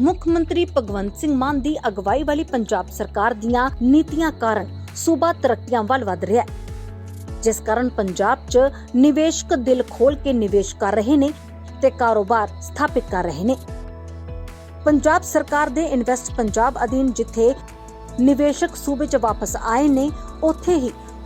ਮੁੱਖ ਮੰਤਰੀ ਭਗਵੰਤ ਸਿੰਘ ਮਾਨ ਦੀ ਅਗਵਾਈ ਵਾਲੀ ਪੰਜਾਬ ਸਰਕਾਰ ਦੀਆਂ ਨੀਤੀਆਂ ਕਾਰਨ ਸੂਬਾ ਤਰੱਕੀਆਂ ਵੱਲ ਵਧ ਰਿਹਾ ਹੈ। ਜਿਸ ਕਾਰਨ ਪੰਜਾਬ 'ਚ ਨਿਵੇਸ਼ਕ ਦਿਲ ਖੋਲ ਕੇ ਨਿਵੇਸ਼ ਕਰ ਰਹੇ ਨੇ ਤੇ ਕਾਰੋਬਾਰ ਸਥਾਪਿਤ ਕਰ ਰਹੇ ਨੇ। ਪੰਜਾਬ ਸਰਕਾਰ ਦੇ ਇਨਵੈਸਟ ਪੰਜਾਬ ਅਧੀਨ ਜਿੱਥੇ ਨਿਵੇਸ਼ਕ ਸੂਬੇ 'ਚ ਵਾਪਸ ਆਏ ਨੇ, ਉੱਥੇ ਹੀ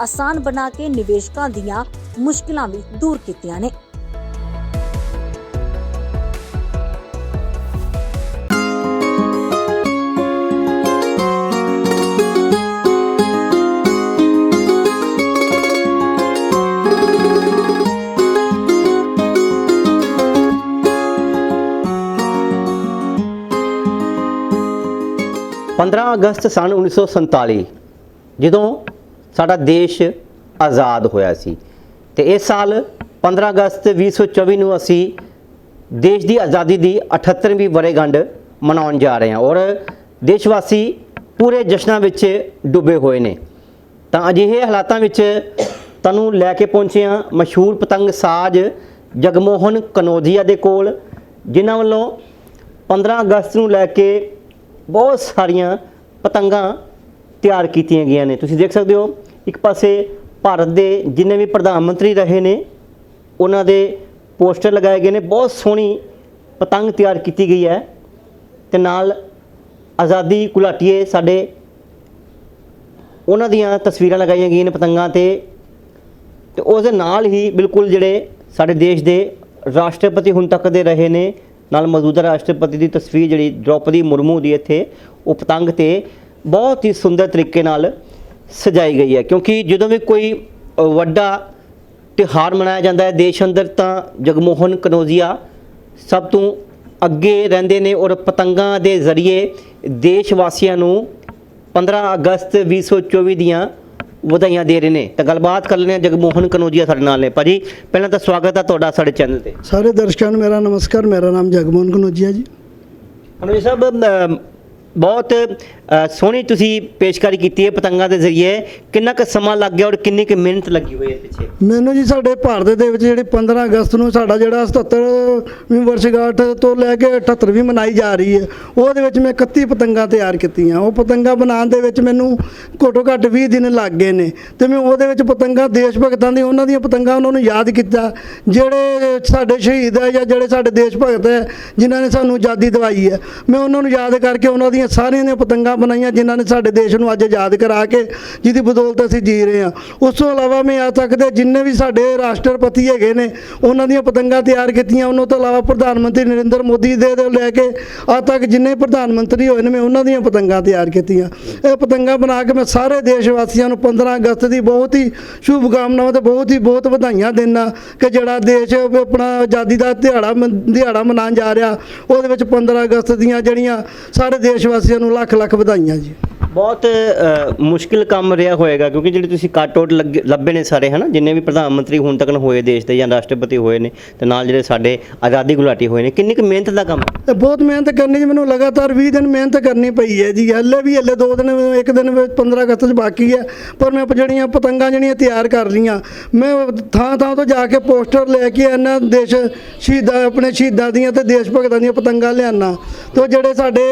ਆਸਾਨ ਬਣਾ ਕੇ ਨਿਵੇਸ਼ਕਾਂ ਦੀਆਂ ਮੁਸ਼ਕਲਾਂ ਵੀ ਦੂਰ ਕੀਤੀਆਂ ਨੇ। ਪੰਦਰਾਂ ਅਗਸਤ ਸਨ 1947 ਜਦੋਂ ਸਾਡਾ ਦੇਸ਼ ਆਜ਼ਾਦ ਹੋਇਆ ਸੀ। ਤੇ ਇਸ ਸਾਲ 15 ਅਗਸਤ 2024 ਨੂੰ ਅਸੀਂ ਦੇਸ਼ ਦੀ ਆਜ਼ਾਦੀ ਦੀ 78ਵੀਂ ਵਰ੍ਹੇਗੰਢ ਮਨਾਉਣ ਜਾ ਰਹੇ ਹਾਂ ਔਰ ਦੇਸ਼ਵਾਸੀ ਪੂਰੇ ਜਸ਼ਨਾਂ ਵਿੱਚ ਡੁੱਬੇ ਹੋਏ ਨੇ। ਤਾਂ ਅਜਿਹੇ ਹਾਲਾਤਾਂ ਵਿੱਚ ਤੁਹਾਨੂੰ ਲੈ ਕੇ ਪਹੁੰਚੇ ਹਾਂ ਮਸ਼ਹੂਰ ਪਤੰਗ ਸਾਜ਼ ਜਗਮੋਹਨ ਕਨੋਦੀਆ ਦੇ ਕੋਲ, ਜਿਨ੍ਹਾਂ ਵੱਲੋਂ 15 ਅਗਸਤ ਨੂੰ ਲੈ ਕੇ ਬਹੁਤ ਸਾਰੀਆਂ ਪਤੰਗਾਂ ਤਿਆਰ ਕੀਤੀਆਂ ਗਈਆਂ ਨੇ। ਤੁਸੀਂ ਦੇਖ ਸਕਦੇ ਹੋ ਇੱਕ ਪਾਸੇ ਭਾਰਤ ਦੇ ਜਿੰਨੇ ਵੀ ਪ੍ਰਧਾਨ ਮੰਤਰੀ ਰਹੇ ਨੇ, ਉਹਨਾਂ ਦੇ ਪੋਸਟਰ ਲਗਾਏ ਗਏ ਨੇ, ਬਹੁਤ ਸੋਹਣੀ ਪਤੰਗ ਤਿਆਰ ਕੀਤੀ ਗਈ ਹੈ। ਤੇ ਨਾਲ ਆਜ਼ਾਦੀ ਕੁਲਾਟੀਏ ਸਾਡੇ, ਉਹਨਾਂ ਦੀਆਂ ਤਸਵੀਰਾਂ ਲਗਾਈਆਂ ਗਈਆਂ ਨੇ ਪਤੰਗਾਂ ਤੇ। ਤੇ ਉਸ ਦੇ ਨਾਲ ਹੀ ਬਿਲਕੁਲ ਜਿਹੜੇ ਸਾਡੇ ਦੇਸ਼ ਦੇ ਰਾਸ਼ਟਰਪਤੀ ਹੁਣ ਤੱਕ ਦੇ ਰਹੇ ਨੇ, ਨਾਲ ਮੌਜੂਦਾ ਰਾਸ਼ਟਰਪਤੀ ਦੀ ਤਸਵੀਰ ਜਿਹੜੀ, ਦ੍ਰੋਪਦੀ ਮੁਰਮੂ ਦੀ ਇੱਥੇ, ਉਹ ਪਤੰਗ ਤੇ ਬਹੁਤ ਹੀ ਸੁੰਦਰ ਤਰੀਕੇ ਨਾਲ ਸਜਾਈ ਗਈ ਹੈ। ਕਿਉਂਕਿ ਜਦੋਂ ਵੀ ਕੋਈ ਵੱਡਾ ਤਿਉਹਾਰ ਮਨਾਇਆ ਜਾਂਦਾ ਹੈ ਦੇਸ਼ ਅੰਦਰ ਤਾਂ ਜਗਮੋਹਨ ਕਨੋਜੀਆ ਸਭ ਤੋਂ ਅੱਗੇ ਰਹਿੰਦੇ ਨੇ ਔਰ ਪਤੰਗਾਂ ਦੇ ਜ਼ਰੀਏ ਦੇਸ਼ ਵਾਸੀਆਂ ਨੂੰ 15 ਅਗਸਤ 2024 ਦੀਆਂ ਵਧਾਈਆਂ ਦੇ ਰਹੇ ਨੇ। ਤਾਂ ਗੱਲਬਾਤ ਕਰ ਹਾਂ ਜਗਮੋਹਨ ਕਨੋਜੀਆ ਸਾਡੇ ਨਾਲ ਨੇ। ਭਾਜੀ ਪਹਿਲਾਂ ਤਾਂ ਸਵਾਗਤ ਹੈ ਤੁਹਾਡਾ ਸਾਡੇ ਚੈਨਲ ਤੇ। ਸਾਰੇ ਦਰਸ਼ਕਾਂ ਨੂੰ ਮੇਰਾ ਨਮਸਕਾਰ। ਮੇਰਾ ਨਾਮ ਜਗਮੋਹਨ ਕਨੋਜੀਆ ਜੀ। ਕਨੋਜੀ ਸਾਹਿਬ ਬਹੁਤ ਸੋਹਣੀ ਤੁਸੀਂ ਪੇਸ਼ਕਾਰੀ ਕੀਤੀ ਹੈ ਪਤੰਗਾਂ ਦੇ ਜ਼ਰੀਏ। ਕਿੰਨਾ ਕੁ ਸਮਾਂ ਲੱਗ ਗਿਆ ਔਰ ਕਿੰਨੀ ਕੁ ਮਿਹਨਤ ਲੱਗੀ ਹੋਈ ਹੈ ਪਿੱਛੇ? ਮੈਨੂੰ ਜੀ ਸਾਡੇ ਭਾਰਤ ਦੇ ਵਿੱਚ ਜਿਹੜੇ 15 ਅਗਸਤ ਨੂੰ ਸਾਡਾ ਜਿਹੜਾ 77ਵੀਂ ਵਰਸ਼ਗਾਠ ਤੋਂ ਲੈ ਕੇ 78ਵੀਂ ਮਨਾਈ ਜਾ ਰਹੀ ਹੈ, ਉਹਦੇ ਵਿੱਚ ਮੈਂ 31 ਪਤੰਗਾਂ ਤਿਆਰ ਕੀਤੀਆਂ। ਉਹ ਪਤੰਗਾਂ ਬਣਾਉਣ ਦੇ ਵਿੱਚ ਮੈਨੂੰ ਘੱਟੋ ਘੱਟ 20 ਦਿਨ ਲੱਗ ਗਏ ਨੇ ਤੇ ਮੈਂ ਉਹਦੇ ਵਿੱਚ ਪਤੰਗਾਂ ਦੇਸ਼ ਭਗਤਾਂ ਦੀ ਉਹਨਾਂ ਦੀਆਂ ਪਤੰਗਾਂ ਉਹਨਾਂ ਨੂੰ ਯਾਦ ਕੀਤਾ, ਜਿਹੜੇ ਸਾਡੇ ਸ਼ਹੀਦ ਹੈ ਜਾਂ ਜਿਹੜੇ ਸਾਡੇ ਦੇਸ਼ ਭਗਤ ਹੈ, ਜਿਨ੍ਹਾਂ ਨੇ ਸਾਨੂੰ ਆਜ਼ਾਦੀ ਦਿਵਾਈ ਹੈ। ਮੈਂ ਉਹਨਾਂ ਨੂੰ ਯਾਦ ਕਰਕੇ ਉਹਨਾਂ ਦੀਆਂ ਸਾਰਿਆਂ ਦੀਆਂ ਪਤੰਗਾਂ ਬਣਾਈਆਂ, ਜਿਨ੍ਹਾਂ ਨੇ ਸਾਡੇ ਦੇਸ਼ ਨੂੰ ਅੱਜ ਆਜ਼ਾਦ ਕਰਾ ਕੇ ਜਿਹਦੀ ਬਦੌਲਤ ਅਸੀਂ ਜੀ ਰਹੇ ਹਾਂ। ਉਸ ਤੋਂ ਇਲਾਵਾ ਮੈਂ ਆ ਤੱਕ ਦੇ ਜਿੰਨੇ ਵੀ ਸਾਡੇ ਰਾਸ਼ਟਰਪਤੀ ਹੈਗੇ ਨੇ, ਉਹਨਾਂ ਦੀਆਂ ਪਤੰਗਾਂ ਤਿਆਰ ਕੀਤੀਆਂ, ਉਹਨਾਂ ਤੋਂ ਇਲਾਵਾ ਪ੍ਰਧਾਨ ਮੰਤਰੀ ਨਰਿੰਦਰ ਮੋਦੀ ਦੇ ਲੈ ਕੇ ਆ ਤੱਕ ਜਿੰਨੇ ਪ੍ਰਧਾਨ ਮੰਤਰੀ ਹੋਏ ਨੇ, ਮੈਂ ਉਹਨਾਂ ਦੀਆਂ ਪਤੰਗਾਂ ਤਿਆਰ ਕੀਤੀਆਂ। ਇਹ ਪਤੰਗਾਂ ਬਣਾ ਕੇ ਮੈਂ ਸਾਰੇ ਦੇਸ਼ ਵਾਸੀਆਂ ਨੂੰ 15 ਅਗਸਤ ਦੀ ਬਹੁਤ ਹੀ ਸ਼ੁਭ ਕਾਮਨਾਵਾਂ ਤੇ ਬਹੁਤ ਹੀ ਬਹੁਤ ਵਧਾਈਆਂ ਦੇਣਾ ਕਿ ਜਿਹੜਾ ਦੇਸ਼ ਆਪਣਾ ਆਜ਼ਾਦੀ ਦਾ ਦਿਹਾੜਾ ਮਨ- ਦਿਹਾੜਾ ਮਨਾਉਣ ਜਾ ਰਿਹਾ, ਉਹਦੇ ਵਿੱਚ 15 ਅਗਸਤ ਦੀਆਂ ਜਿਹੜੀਆਂ ਸਾਰੇ ਦੇਸ਼ ਵਾਸੀਆਂ ਨੂੰ ਲੱਖ ਲੱਖ ਵਧਾਈਆਂ ਜੀ ਬਹੁਤ ਮੁਸ਼ਕਿਲ ਕੰਮ ਰਿਹਾ ਹੋਏਗਾ, ਕਿਉਂਕਿ ਜਿਹੜੇ ਤੁਸੀਂ ਕੱਟ ਆਊਟ ਲੱਭੇ ਨੇ ਸਾਰੇ, ਹਨਾ? ਜਿੰਨੇ ਵੀ ਪ੍ਰਧਾਨ ਮੰਤਰੀ ਹੁਣ ਤੱਕ ਹੋਏ ਦੇਸ਼ ਦੇ ਜਾਂ ਰਾਸ਼ਟਰਪਤੀ ਹੋਏ ਨੇ, ਤੇ ਨਾਲ ਜਿਹੜੇ ਸਾਡੇ ਆਜ਼ਾਦੀ ਗੁਲਾਟੀ ਹੋਏ ਨੇ, ਕਿੰਨੀ ਕੁ ਮਿਹਨਤ ਦਾ ਕੰਮ ਬਹੁਤ ਮਿਹਨਤ ਕਰਨੀ ਜੀ ਮੈਨੂੰ ਲਗਾਤਾਰ 20 ਦਿਨ ਮਿਹਨਤ ਕਰਨੀ ਪਈ ਹੈ ਜੀ। ਹੱਲੇ ਵੀ, ਹੱਲੇ ਦੋ ਦਿਨ, ਇੱਕ ਦਿਨ ਵਿੱਚ 15 ਅਗਸਤ 'ਚ ਬਾਕੀ ਹੈ, ਪਰ ਮੈਂ ਜਿਹੜੀਆਂ ਪਤੰਗਾਂ ਜਿਹੜੀਆਂ ਤਿਆਰ ਕਰ ਲਈਆਂ ਮੈਂ ਥਾਂ ਥਾਂ ਤੋਂ ਜਾ ਕੇ ਪੋਸਟਰ ਲੈ ਕੇ ਇਹਨਾਂ ਦੇਸ਼ ਸ਼ਹੀਦਾਂ, ਆਪਣੇ ਸ਼ਹੀਦਾਂ ਦੀਆਂ ਤੇ ਦੇਸ਼ ਭਗਤਾਂ ਦੀਆਂ ਪਤੰਗਾਂ ਲਿਆਣਾ ਤੇ ਉਹ ਜਿਹੜੇ ਸਾਡੇ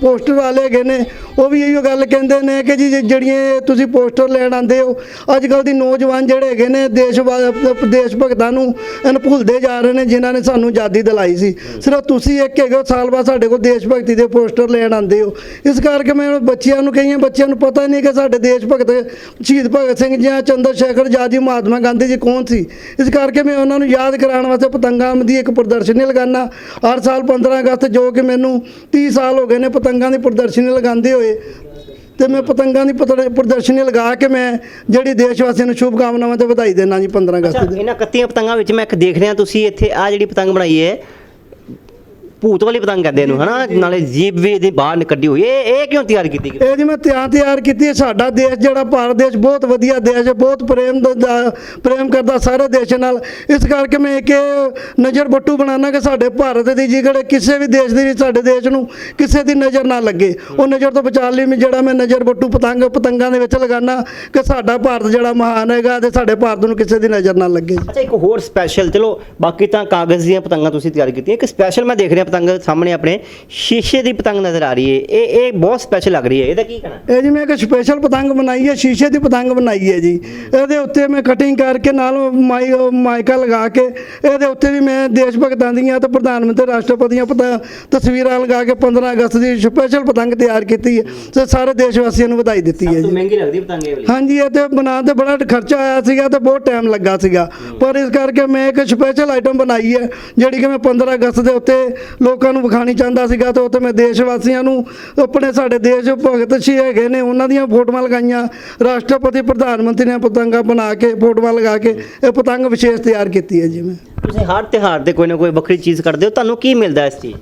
ਪੋਸਟਰ ਵਾਲੇ ਹੈਗੇ ਨੇ, ਉਹ ਵੀ ਇਹੋ ਗੱਲ ਗੱਲ ਕਹਿੰਦੇ ਨੇ ਕਿ ਜੀ ਜੇ ਜਿਹੜੀਆਂ ਤੁਸੀਂ ਪੋਸਟਰ ਲੈਣ ਆਉਂਦੇ ਹੋ ਅੱਜ ਕੱਲ ਦੀ ਨੌਜਵਾਨ ਜਿਹੜੇ ਹੈਗੇ ਨੇ ਦੇਸ਼ ਵਾ- ਦੇਸ਼ ਭਗਤਾਂ ਨੂੰ ਇਹਨੂੰ ਭੁੱਲਦੇ ਜਾ ਰਹੇ ਨੇ ਜਿਨ੍ਹਾਂ ਨੇ ਸਾਨੂੰ ਆਜ਼ਾਦੀ ਦਿਲਾਈ ਸੀ। ਸਿਰਫ ਤੁਸੀਂ ਇੱਕ ਹੈਗੇ ਹੋ, ਸਾਲ ਬਾਅਦ ਸਾਡੇ ਕੋਲ ਦੇਸ਼ ਭਗਤੀ ਦੇ ਪੋਸਟਰ ਲੈਣ ਆਉਂਦੇ ਹੋ। ਇਸ ਕਰਕੇ ਮੈਂ ਬੱਚਿਆਂ ਨੂੰ ਕਈਆਂ ਬੱਚਿਆਂ ਨੂੰ ਪਤਾ ਨਹੀਂ ਕਿ ਸਾਡੇ ਦੇਸ਼ ਭਗਤ ਸ਼ਹੀਦ ਭਗਤ ਸਿੰਘ ਜੀ ਚੰਦਰ ਸ਼ੇਖਰ ਆਜ਼ਾਦ ਮਹਾਤਮਾ ਗਾਂਧੀ ਜੀ ਕੌਣ ਸੀ। ਇਸ ਕਰਕੇ ਮੈਂ ਉਹਨਾਂ ਨੂੰ ਯਾਦ ਕਰਾਉਣ ਵਾਸਤੇ ਪਤੰਗਾਂ ਦੀ ਇੱਕ ਪ੍ਰਦਰਸ਼ਨੀ ਲਗਾਉਣਾ ਹਰ ਸਾਲ 15 ਅਗਸਤ ਜੋ ਕਿ ਮੈਨੂੰ 30 ਸਾਲ ਹੋ ਗਏ ਨੇ ਪਤੰਗਾਂ ਦੀ ਪ੍ਰਦਰਸ਼ਨੀ ਲਗਾਉਂਦੇ ਹੋਏ ਤੇ ਮੈਂ ਪਤੰਗਾਂ ਦੀ ਪ੍ਰਦਰਸ਼ਨੀ ਲਗਾ ਕੇ ਮੈਂ ਜਿਹੜੀ ਦੇਸ਼ ਵਾਸੀਆਂ ਨੂੰ ਸ਼ੁਭ ਕਾਮਨਾਵਾਂ ਤੇ ਵਧਾਈ ਦੇਣਾ ਜੀ 15 ਅੱਛਾ ਅਗਸਤ ਦੀ। ਇਹਨਾਂ 31 ਪਤੰਗਾਂ ਵਿੱਚ ਮੈਂ ਇੱਕ ਦੇਖ ਰਿਹਾ ਤੁਸੀਂ ਇੱਥੇ ਆ ਜਿਹੜੀ ਪਤੰਗ ਬਣਾਈ ਹੈ ਭੂਤ ਵਾਲੀ ਪਤੰਗ ਕਹਿੰਦੇ ਇਹਨੂੰ ਹਨਾ? ਨਾਲੇ ਜੀਬ ਵੀ ਇਹਦੀ ਬਾਹਰ ਨਿਕੱਡੀ ਹੋਈ। ਇਹ ਇਹ ਕਿਉਂ ਤਿਆਰ ਕੀਤੀ ਇਹ ਜੀ ਮੈਂ ਧਿਆਨ ਤਿਆਰ ਕੀਤੀ ਹੈ। ਸਾਡਾ ਦੇਸ਼ ਜਿਹੜਾ ਭਾਰਤ ਦੇਸ਼ ਬਹੁਤ ਵਧੀਆ ਦੇਸ਼ ਹੈ ਬਹੁਤ ਪ੍ਰੇਮ ਦਾ- ਦਾ ਪ੍ਰੇਮ ਕਰਦਾ ਸਾਰੇ ਦੇਸ਼ ਨਾਲ। ਇਸ ਕਰਕੇ ਮੈਂ ਇੱਕ ਇਹ ਨਜ਼ਰ ਬੱਟੂ ਬਣਾਉਣਾ ਕਿ ਸਾਡੇ ਭਾਰਤ ਦੀ ਜਿਹੜੇ ਕਿਸੇ ਵੀ ਦੇਸ਼ ਦੀ ਸਾਡੇ ਦੇਸ਼ ਨੂੰ ਕਿਸੇ ਦੀ ਨਜ਼ਰ ਨਾ ਲੱਗੇ। ਉਹ ਨਜ਼ਰ ਤੋਂ ਬਚਾਉਣ ਲਈ ਮੈਂ ਜਿਹੜਾ ਮੈਂ ਨਜ਼ਰ ਬੱਟੂ ਪਤੰਗ ਪਤੰਗਾਂ ਦੇ ਵਿੱਚ ਲਗਾਉਣਾ ਕਿ ਸਾਡਾ ਭਾਰਤ ਜਿਹੜਾ ਮਹਾਨ ਹੈਗਾ ਤੇ ਸਾਡੇ ਭਾਰਤ ਨੂੰ ਕਿਸੇ ਦੀ ਨਜ਼ਰ ਨਾ ਲੱਗੇ। ਅੱਛਾ ਇੱਕ ਹੋਰ ਸਪੈਸ਼ਲ ਚਲੋ ਬਾਕੀ ਤਾਂ ਕਾਗਜ਼ ਦੀਆਂ ਪਤੰਗਾਂ ਤੁਸੀਂ ਤਿਆਰ ਕੀਤੀਆਂ। ਇੱਕ ਸਪੈਸ਼ਲ ਮੈਂ ਦੇਖ ਰਿਹਾ ਪਤੰਗ ਸਾਹਮਣੇ ਆਪਣੇ ਸ਼ੀਸ਼ੇ ਦੀ ਪਤੰਗ ਨਜ਼ਰ ਆ ਰਹੀ ਹੈ। ਇਹ ਇਹ ਬਹੁਤ ਸਪੈਸ਼ਲ ਲੱਗ ਰਹੀ ਹੈ। ਇਹਦਾ ਕੀ ਕਹਿਣਾ? ਇਹ ਜੀ ਮੈਂ ਇੱਕ ਸਪੈਸ਼ਲ ਪਤੰਗ ਬਣਾਈ ਹੈ ਸ਼ੀਸ਼ੇ ਦੀ ਪਤੰਗ ਬਣਾਈ ਹੈ ਜੀ। ਇਹਦੇ ਉੱਤੇ ਮੈਂ ਕਟਿੰਗ ਕਰਕੇ ਨਾਲ ਮਾਈ ਮਾਈਕਾ ਲਗਾ ਕੇ ਇਹਦੇ ਉੱਤੇ ਵੀ ਮੈਂ ਦੇਸ਼ ਭਗਤਾਂ ਦੀਆਂ ਤੇ ਪ੍ਰਧਾਨ ਮੰਤਰੀ ਰਾਸ਼ਟਰਪਤੀਆਂ ਪਤਾ ਤਸਵੀਰਾਂ ਲਗਾ ਕੇ 15 ਅਗਸਤ ਦੀ ਸਪੈਸ਼ਲ ਪਤੰਗ ਤਿਆਰ ਕੀਤੀ ਹੈ ਤੇ ਸਾਰੇ ਦੇਸ਼ ਵਾਸੀਆਂ ਨੂੰ ਵਧਾਈ ਦਿੱਤੀ ਹੈ ਜੀ। ਮਹਿੰਗੀ ਲੱਗਦੀ ਪਤੰਗ ਇਹ ਵਾਲੀ? ਹਾਂਜੀ ਇਹ ਤੇ ਬਣਾਉਣ ਤੇ ਬੜਾ ਖਰਚਾ ਆਇਆ ਸੀਗਾ ਤੇ ਬਹੁਤ ਟਾਈਮ ਲੱਗਾ ਸੀਗਾ। ਪਰ ਇਸ ਕਰਕੇ ਮੈਂ ਇੱਕ ਸਪੈਸ਼ਲ ਆਈਟਮ ਬਣਾਈ ਹੈ ਜਿਹੜੀ ਕਿ ਮੈਂ 15 ਅਗਸਤ ਦੇ ਉੱਤੇ ਲੋਕਾਂ ਨੂੰ ਵਿਖਾਣੀ ਚਾਹੁੰਦਾ ਸੀਗਾ ਤੇ ਉੱਥੇ ਮੈਂ ਦੇਸ਼ ਵਾਸੀਆਂ ਨੂੰ ਆਪਣੇ ਸਾਡੇ ਦੇਸ਼ ਭਗਤ ਸੀ ਹੈਗੇ ਨੇ, ਉਹਨਾਂ ਦੀਆਂ ਫੋਟੋਆਂ ਲਗਾਈਆਂ। ਰਾਸ਼ਟਰਪਤੀ, ਪ੍ਰਧਾਨ ਮੰਤਰੀ ਨੇ ਪਤੰਗਾਂ ਬਣਾ ਕੇ, ਫੋਟੋਆਂ ਲਗਾ ਕੇ, ਇਹ ਪਤੰਗ ਵਿਸ਼ੇਸ਼ ਤਿਆਰ ਕੀਤੀ ਹੈ ਜੀ ਮੈਂ। ਤੁਸੀਂ ਹਰ ਤਿਉਹਾਰ ਦੇ ਕੋਈ ਨਾ ਕੋਈ ਵੱਖਰੀ ਚੀਜ਼ ਕਰਦੇ ਹੋ। ਤੁਹਾਨੂੰ ਕੀ ਮਿਲਦਾ ਇਸ ਚੀਜ਼?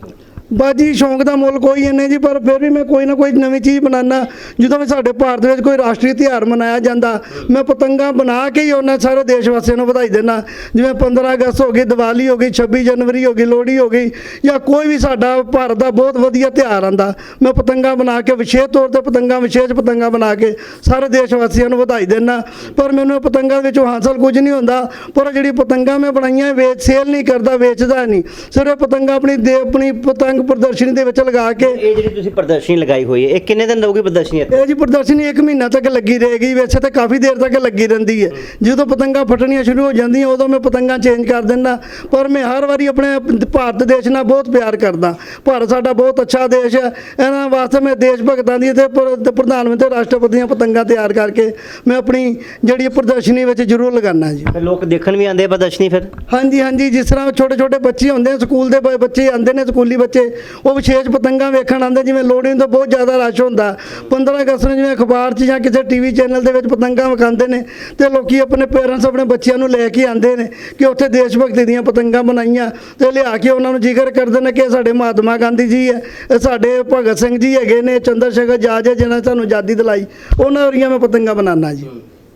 ਬਾਜੀ, ਸ਼ੌਂਕ ਦਾ ਮੁੱਲ ਕੋਈ ਇੰਨੇ ਜੀ, ਪਰ ਫਿਰ ਵੀ ਮੈਂ ਕੋਈ ਨਾ ਕੋਈ ਨਵੀਂ ਚੀਜ਼ ਬਣਾਉਣਾ ਜਦੋਂ ਵੀ ਸਾਡੇ ਭਾਰਤ ਵਿੱਚ ਕੋਈ ਰਾਸ਼ਟਰੀ ਤਿਉਹਾਰ ਮਨਾਇਆ ਜਾਂਦਾ, ਮੈਂ ਪਤੰਗਾਂ ਬਣਾ ਕੇ ਹੀ ਉਹਨਾਂ ਸਾਰੇ ਦੇਸ਼ ਵਾਸੀਆਂ ਨੂੰ ਵਧਾਈ ਦਿੰਦਾ। ਜਿਵੇਂ 15 ਅਗਸਤ ਹੋ ਗਈ, ਦੀਵਾਲੀ ਹੋ ਗਈ 26 ਜਨਵਰੀ ਹੋ ਗਈ, ਲੋਹੜੀ ਹੋ ਗਈ, ਜਾਂ ਕੋਈ ਵੀ ਸਾਡਾ ਭਾਰਤ ਦਾ ਬਹੁਤ ਵਧੀਆ ਤਿਉਹਾਰ ਆਂਦਾ ਮੈਂ ਪਤੰਗਾਂ ਬਣਾ ਕੇ, ਵਿਸ਼ੇਸ਼ ਤੌਰ ਤੇ ਪਤੰਗਾਂ, ਵਿਸ਼ੇਸ਼ ਪਤੰਗਾਂ ਬਣਾ ਕੇ ਸਾਰੇ ਦੇਸ਼ ਵਾਸੀਆਂ ਨੂੰ ਵਧਾਈ ਦਿੰਦਾ। ਪਰ ਮੈਨੂੰ ਇਹ ਪਤੰਗਾਂ ਵਿੱਚੋਂ ਹਾਸਲ ਕੁਝ ਨਹੀਂ ਹੁੰਦਾ, ਪਰ ਜਿਹੜੀ ਪਤੰਗਾਂ ਮੈਂ ਬਣਾਈਆਂ ਵੇਚ ਸੇਲ ਨਹੀਂ ਕਰਦਾ, ਵੇਚਦਾ ਨਹੀਂ। ਸਿਰਫ ਪਤੰਗਾਂ ਆਪਣੀ ਦੇ ਆਪਣੀ ਪਤੰਗ ਪ੍ਰਦਰਸ਼ਨੀ ਦੇ ਵਿੱਚ ਲਗਾ ਕੇ ਇਹ ਜਿਹੜੀ ਤੁਸੀਂ ਪ੍ਰਦਰਸ਼ਨੀ ਲਗਾਈ ਹੋਈ ਹੈ ਇਹ ਕਿੰਨੇ ਦਿਨ ਰਹੂਗੀ ਪ੍ਰਦਰਸ਼ਨੀ ਇੱਥੇ? ਇਹ ਜੀ ਪ੍ਰਦਰਸ਼ਨੀ 1 ਮਹੀਨਾ ਤੱਕ ਲੱਗੀ ਰਹੇਗੀ ਵੈਸੇ ਤਾਂ ਕਾਫੀ ਦੇਰ ਤੱਕ ਲੱਗੀ ਰਹਿੰਦੀ ਹੈ। ਜਦੋਂ ਪਤੰਗਾਂ ਫਟਣੀਆਂ ਸ਼ੁਰੂ ਹੋ ਜਾਂਦੀਆਂ ਉਦੋਂ ਮੈਂ ਪਤੰਗਾਂ ਚੇਂਜ ਕਰ ਦਿੰਦਾ। ਪਰ ਮੈਂ ਹਰ ਵਾਰੀ ਆਪਣੇ ਭਾਰਤ ਦੇਸ਼ ਨਾਲ ਬਹੁਤ ਪਿਆਰ ਕਰਦਾ। ਭਾਰਤ ਸਾਡਾ ਬਹੁਤ ਅੱਛਾ ਦੇਸ਼ ਹੈ। ਇਹਨਾਂ ਵਾਸਤੇ ਮੈਂ ਦੇਸ਼ ਭਗਤਾਂ ਦੀ ਤੇ ਪ੍ਰ- ਤੇ ਪ੍ਰਧਾਨ ਮੰਤਰੀ ਰਾਸ਼ਟਰਪਤੀ ਦੀਆਂ ਪਤੰਗਾਂ ਤਿਆਰ ਕਰਕੇ ਮੈਂ ਆਪਣੀ ਜਿਹੜੀ ਪ੍ਰਦਰਸ਼ਨੀ ਵਿੱਚ ਜ਼ਰੂਰ ਲਗਾਉਣਾ ਜੀ। ਫਿਰ ਲੋਕ ਦੇਖਣ ਵੀ ਆਉਂਦੇ ਪ੍ਰਦਰਸ਼ਨੀ ਫਿਰ? ਹਾਂਜੀ ਹਾਂਜੀ ਜਿਸ ਤਰ੍ਹਾਂ ਛੋਟੇ ਛੋਟੇ ਬੱਚੇ ਹੁੰਦੇ ਸਕੂਲ ਦੇ ਬੱਚੇ ਆਉਂਦੇ ਨੇ ਸਕੂਲੀ ਬੱਚੇ ਉਹ ਵਿਸ਼ੇਸ਼ ਪਤੰਗਾਂ ਵੇਖਣ ਆਉਂਦੇ, ਜਿਵੇਂ ਲੋਹੜੀ ਨੂੰ ਬਹੁਤ ਜ਼ਿਆਦਾ ਰਸ਼ ਹੁੰਦਾ। 15 ਅਗਸਤ ਨੂੰ ਜਿਵੇਂ ਅਖਬਾਰ 'ਚ ਜਾਂ ਕਿਸੇ ਟੀਵੀ ਚੈਨਲ ਦੇ ਵਿੱਚ ਪਤੰਗਾਂ ਵਿਖਾਉਂਦੇ ਨੇ, ਤੇ ਲੋਕੀ ਆਪਣੇ ਪੇਰੈਂਟਸ ਆਪਣੇ ਬੱਚਿਆਂ ਨੂੰ ਲੈ ਕੇ ਆਉਂਦੇ ਨੇ ਕਿ ਉੱਥੇ ਦੇਸ਼ ਭਗਤੀ ਦੀਆਂ ਪਤੰਗਾਂ ਬਣਾਈਆਂ। ਤੇ ਲਿਆ ਕੇ ਉਹਨਾਂ ਨੂੰ ਜ਼ਿਕਰ ਕਰਦੇ ਨੇ ਕਿ ਸਾਡੇ ਮਹਾਤਮਾ ਗਾਂਧੀ ਜੀ ਹੈ, ਇਹ ਸਾਡੇ ਭਗਤ ਸਿੰਘ ਜੀ ਹੈਗੇ ਨੇ, ਚੰਦਰ ਸ਼ੇਖਰ ਆਜ਼ਾਦ ਜਿਨ੍ਹਾਂ ਸਾਨੂੰ ਆਜ਼ਾਦੀ ਦਿਲਾਈ। ਉਹਨਾਂ ਦੀਆਂ ਮੈਂ ਪਤੰਗਾਂ ਬਣਾਉਣਾ ਜੀ।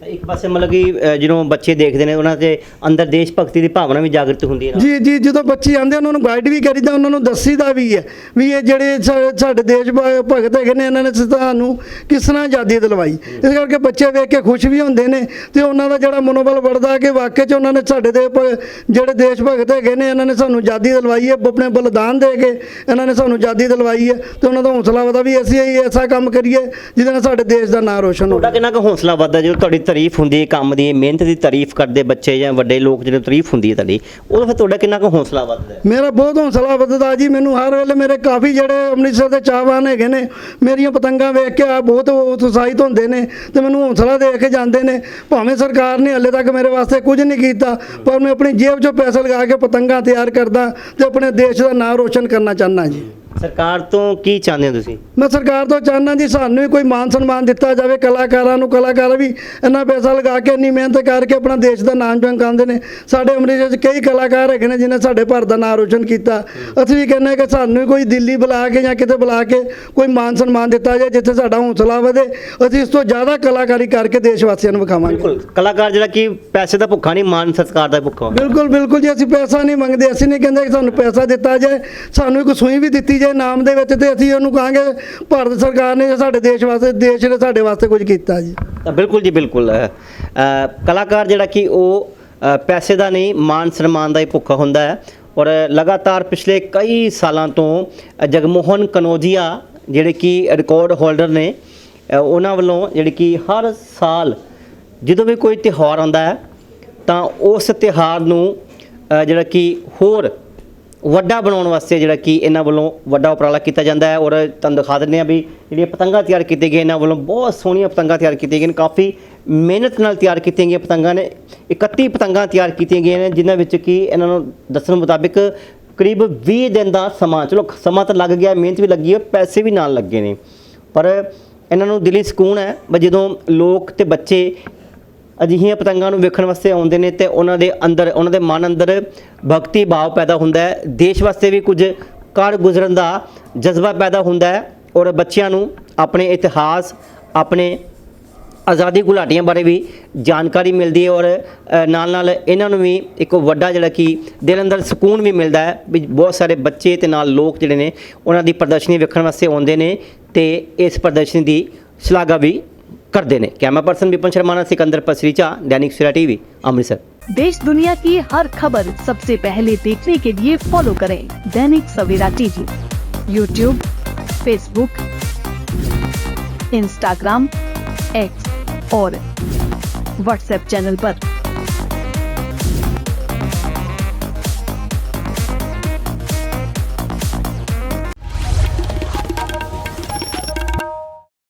ਇੱਕ ਪਾਸੇ ਮਤਲਬ ਕਿ ਜਦੋਂ ਬੱਚੇ ਦੇਖਦੇ ਨੇ ਉਹਨਾਂ ਦੇ ਅੰਦਰ ਦੇਸ਼ ਭਗਤੀ ਦੀ ਭਾਵਨਾ ਵੀ ਜਾਗਰਤ ਹੁੰਦੀ ਹੈ। ਜੀ ਜੀ ਜਦੋਂ ਬੱਚੇ ਆਉਂਦੇ ਉਹਨਾਂ ਨੂੰ ਗਾਈਡ ਵੀ ਕਰੀਦਾ ਉਹਨਾਂ ਨੂੰ ਦੱਸੀਦਾ ਵੀ ਹੈ ਵੀ ਇਹ ਜਿਹੜੇ ਸਾਡੇ ਦੇਸ਼ ਭਗਤ ਹੈਗੇ ਨੇ ਇਹਨਾਂ ਨੇ ਸਾਨੂੰ ਕਿਸ ਤਰ੍ਹਾਂ ਆਜ਼ਾਦੀ ਦਿਲਵਾਈ ਇਸ ਕਰਕੇ ਬੱਚੇ ਵੇਖ ਕੇ ਖੁਸ਼ ਵੀ ਹੁੰਦੇ ਨੇ ਤੇ ਉਹਨਾਂ ਦਾ ਜਿਹੜਾ ਮਨੋਬਲ ਵੱਧਦਾ ਕਿ ਵਾਕਈ ਚ ਉਹਨਾਂ ਨੇ ਸਾਡੇ ਦੇ ਜਿਹੜੇ ਦੇਸ਼ ਭਗਤ ਹੈਗੇ ਨੇ ਇਹਨਾਂ ਨੇ ਸਾਨੂੰ ਆਜ਼ਾਦੀ ਦਿਲਵਾਈ ਹੈ ਆਪਣੇ ਬਲੀਦਾਨ ਦੇ ਕੇ ਇਹਨਾਂ ਨੇ ਸਾਨੂੰ ਆਜ਼ਾਦੀ ਦਿਲਵਾਈ ਹੈ ਤੇ ਉਹਨਾਂ ਦਾ ਹੌਸਲਾ ਵਧਾ ਵੀ ਅਸੀਂ ਐਸਾ ਕੰਮ ਕਰੀਏ ਜਿਹਦੇ ਨਾਲ ਸਾਡੇ ਦੇਸ਼ ਦਾ ਨਾਂ ਰੋਸ਼ਨ ਤੁਹਾਡਾ ਹੋਵੇ ਕਿੰਨਾ ਕੁ ਹੌਸਲਾ ਵੱਧਦਾ ਜਦੋਂ ਤੁਹਾਡੀ ਤਾਰੀਫ ਹੁੰਦੀ ਹੈ ਕੰਮ ਦੀ, ਮਿਹਨਤ ਦੀ ਤਾਰੀਫ ਕਰਦੇ ਬੱਚੇ ਜਾਂ ਵੱਡੇ ਲੋਕ ਜਦੋਂ ਤਾਰੀਫ ਹੁੰਦੀ ਹੈ ਤੁਹਾਡੀ, ਉਦੋਂ ਫਿਰ ਤੁਹਾਡਾ ਕਿੰਨਾ ਕੁ ਹੌਸਲਾ ਵੱਧਦਾ ਹੈ? ਮੇਰਾ ਬਹੁਤ ਹੌਸਲਾ ਵੱਧਦਾ ਜੀ, ਮੈਨੂੰ ਹਰ ਵੇਲੇ ਮੇਰੇ ਕਾਫੀ ਜਿਹੜੇ ਅੰਮ੍ਰਿਤਸਰ ਦੇ ਚਾਹਵਾਨ ਹੈਗੇ ਨੇ, ਮੇਰੀਆਂ ਪਤੰਗਾਂ ਵੇਖ ਕੇ ਆ ਬਹੁਤ ਉਤਸ਼ਾਹਿਤ ਹੁੰਦੇ ਨੇ ਤੇ ਮੈਨੂੰ ਹੌਸਲਾ ਦੇ ਕੇ ਜਾਂਦੇ ਨੇ, ਭਾਵੇਂ ਸਰਕਾਰ ਨੇ ਹਲੇ ਤੱਕ ਮੇਰੇ ਵਾਸਤੇ ਕੁਝ ਨਹੀਂ ਕੀਤਾ, ਪਰ ਮੈਂ ਆਪਣੀ ਜੇਬ 'ਚੋਂ ਪੈਸੇ ਲਗਾ ਕੇ ਪਤੰਗਾਂ ਤਿਆਰ ਕਰਦਾ ਤੇ ਆਪਣੇ ਦੇਸ਼ ਦਾ ਨਾਮ ਰੋਸ਼ਨ ਕਰਨਾ ਚਾਹੁੰਦਾ ਜੀ। ਸਰਕਾਰ ਤੋਂ ਕੀ ਚਾਹੁੰਦੇ ਹੋ ਤੁਸੀਂ? ਮੈਂ ਸਰਕਾਰ ਤੋਂ ਚਾਹੁੰਦਾ ਜੀ ਸਾਨੂੰ ਵੀ ਕੋਈ ਮਾਨ ਸਨਮਾਨ ਦਿੱਤਾ ਜਾਵੇ ਕਲਾਕਾਰਾਂ ਨੂੰ ਕਲਾਕਾਰ ਵੀ ਇੰਨਾ ਪੈਸਾ ਲਗਾ ਕੇ ਇੰਨੀ ਮਿਹਨਤ ਕਰਕੇ ਆਪਣਾ ਦੇਸ਼ ਦਾ ਨਾਮ ਚਮਕਾਉਂਦੇ ਨੇ। ਸਾਡੇ ਅੰਮ੍ਰਿਤਸਰ 'ਚ ਕਈ ਕਲਾਕਾਰ ਹੈਗੇ ਨੇ ਜਿਨ੍ਹਾਂ ਸਾਡੇ ਭਾਰਤ ਦਾ ਨਾਮ ਰੋਸ਼ਨ ਕੀਤਾ। ਅਸੀਂ ਵੀ ਕਹਿੰਦੇ ਕਿ ਸਾਨੂੰ ਵੀ ਕੋਈ ਦਿੱਲੀ ਬੁਲਾ ਕੇ ਜਾਂ ਕਿਤੇ ਬੁਲਾ ਕੇ ਕੋਈ ਮਾਨ ਸਨਮਾਨ ਦਿੱਤਾ ਜਾਏ ਜਿੱਥੇ ਸਾਡਾ ਹੌਸਲਾ ਵਧੇ। ਅਸੀਂ ਇਸ ਤੋਂ ਜ਼ਿਆਦਾ ਕਲਾਕਾਰੀ ਕਰਕੇ ਦੇਸ਼ ਵਾਸੀਆਂ ਨੂੰ ਵਿਖਾਵਾਂਗੇ। ਬਿਲਕੁਲ। ਕਲਾਕਾਰ ਜਿਹੜਾ ਕਿ ਪੈਸੇ ਦਾ ਭੁੱਖਾ ਨਹੀਂ ਮਾਨ ਸਤਿਕਾਰ ਦਾ ਭੁੱਖਾ। ਬਿਲਕੁਲ ਬਿਲਕੁਲ ਜੀ ਅਸੀਂ ਪੈਸਾ ਨਹੀਂ ਮੰਗਦੇ ਅਸੀਂ ਨਹੀਂ ਕਹਿੰਦੇ ਕਿ ਸਾਨੂੰ ਪੈਸਾ ਦਿੱਤਾ ਜਾਏ। ਸਾਨੂੰ ਇੱਕ ਸੂਈ ਵੀ ਦਿੱਤੀ ਜਾਏ ਨਾਮ ਦੇ ਵਿੱਚ ਤੇ ਅਸੀਂ ਉਹਨੂੰ ਕਹਾਂਗੇ ਭਾਰਤ ਸਰਕਾਰ ਨੇ ਸਾਡੇ ਦੇਸ਼ ਵਾਸਤੇ, ਦੇਸ਼ ਨੇ ਸਾਡੇ ਵਾਸਤੇ ਕੁਝ ਕੀਤਾ ਜੀ। ਤਾਂ ਬਿਲਕੁਲ ਜੀ, ਬਿਲਕੁਲ। ਕਲਾਕਾਰ ਜਿਹੜਾ ਕਿ ਉਹ ਪੈਸੇ ਦਾ ਨਹੀਂ, ਮਾਨ ਸਨਮਾਨ ਦਾ ਹੀ ਭੁੱਖਾ ਹੁੰਦਾ ਹੈ। ਔਰ ਲਗਾਤਾਰ ਪਿਛਲੇ ਕਈ ਸਾਲਾਂ ਤੋਂ ਜਗਮੋਹਨ ਕਨੋਜੀਆ ਜਿਹੜੇ ਕਿ ਰਿਕਾਰਡ ਹੋਲਡਰ ਨੇ ਉਹਨਾਂ ਵੱਲੋਂ ਜਿਹੜੀ ਕਿ ਹਰ ਸਾਲ ਜਦੋਂ ਵੀ ਕੋਈ ਤਿਉਹਾਰ ਆਉਂਦਾ ਹੈ, ਤਾਂ ਉਸ ਤਿਉਹਾਰ ਨੂੰ ਜਿਹੜਾ ਕਿ ਹੋਰ ਵੱਡਾ ਬਣਾਉਣ ਵਾਸਤੇ ਜਿਹੜਾ ਕਿ ਇਹਨਾਂ ਵੱਲੋਂ ਵੱਡਾ ਉਪਰਾਲਾ ਕੀਤਾ ਜਾਂਦਾ ਹੈ ਔਰ ਤੁਹਾਨੂੰ ਦਿਖਾ ਦਿੰਦੇ ਆ ਵੀ ਜਿਹੜੀਆਂ ਪਤੰਗਾਂ ਤਿਆਰ ਕੀਤੀਆਂ ਗਈਆਂ ਇਹਨਾਂ ਵੱਲੋਂ ਬਹੁਤ ਸੋਹਣੀਆਂ ਪਤੰਗਾਂ ਤਿਆਰ ਕੀਤੀਆਂ ਗਈਆਂ ਨੇ, ਕਾਫੀ ਮਿਹਨਤ ਨਾਲ ਤਿਆਰ ਕੀਤੀਆਂ ਗਈਆਂ ਪਤੰਗਾਂ ਨੇ 31 ਪਤੰਗਾਂ ਤਿਆਰ ਕੀਤੀਆਂ ਗਈਆਂ ਨੇ, ਜਿਨ੍ਹਾਂ ਵਿੱਚ ਕਿ ਇਹਨਾਂ ਨੂੰ ਦੱਸਣ ਮੁਤਾਬਿਕ ਕਰੀਬ 20 ਦਿਨ ਦਾ ਸਮਾਂ, ਚਲੋ ਸਮਾਂ ਤਾਂ ਲੱਗ ਗਿਆ, ਮਿਹਨਤ ਵੀ ਲੱਗੀ ਹੈ, ਪੈਸੇ ਵੀ ਨਾਲ ਲੱਗੇ ਨੇ। ਪਰ ਇਹਨਾਂ ਨੂੰ ਦਿਲੀ ਸਕੂਨ ਹੈ ਵੀ ਜਦੋਂ ਲੋਕ ਤੇ ਬੱਚੇ ਅਜਿਹੀਆਂ ਪਤੰਗਾਂ ਨੂੰ ਵੇਖਣ ਵਾਸਤੇ ਆਉਂਦੇ ਨੇ ਤੇ ਉਹਨਾਂ ਦੇ ਅੰਦਰ, ਉਹਨਾਂ ਦੇ ਮਨ ਅੰਦਰ ਭਗਤੀ ਭਾਵ ਪੈਦਾ ਹੁੰਦਾ ਹੈ। ਦੇਸ਼ ਵਾਸਤੇ ਵੀ ਕੁਝ ਕਰ ਗੁਜ਼ਰਨ ਦਾ ਜਜ਼ਬਾ ਪੈਦਾ ਹੁੰਦਾ ਹੈ ਔਰ ਬੱਚਿਆਂ ਨੂੰ ਆਪਣੇ ਇਤਿਹਾਸ, ਆਪਣੇ ਆਜ਼ਾਦੀ ਘੁਲਾਟੀਆਂ ਬਾਰੇ ਵੀ ਜਾਣਕਾਰੀ ਮਿਲਦੀ ਹੈ ਔਰ ਨਾਲ ਨਾਲ ਇਹਨਾਂ ਨੂੰ ਵੀ ਇੱਕ ਵੱਡਾ ਜਿਹੜਾ ਕਿ ਦਿਲ ਅੰਦਰ ਸਕੂਨ ਵੀ ਮਿਲਦਾ ਹੈ ਵੀ ਬਹੁਤ ਸਾਰੇ ਬੱਚੇ ਤੇ ਨਾਲ ਲੋਕ ਜਿਹੜੇ ਨੇ, ਉਹਨਾਂ ਦੀ ਪ੍ਰਦਰਸ਼ਨੀ ਵੇਖਣ ਵਾਸਤੇ ਆਉਂਦੇ ਨੇ ਤੇ ਇਸ ਪ੍ਰਦਰਸ਼ਨੀ ਦੀ ਸ਼ਲਾਘਾ ਵੀ कर देने। कैमरा पर्सन विपन शर्मा सिकंदर पसरीचा दैनिक सिरा टीवी, अमृतसर। देश दुनिया की हर खबर सबसे पहले देखने के लिए फॉलो करें Dainik Savera TV. YouTube Facebook Instagram X और व्हाट्सएप चैनल पर।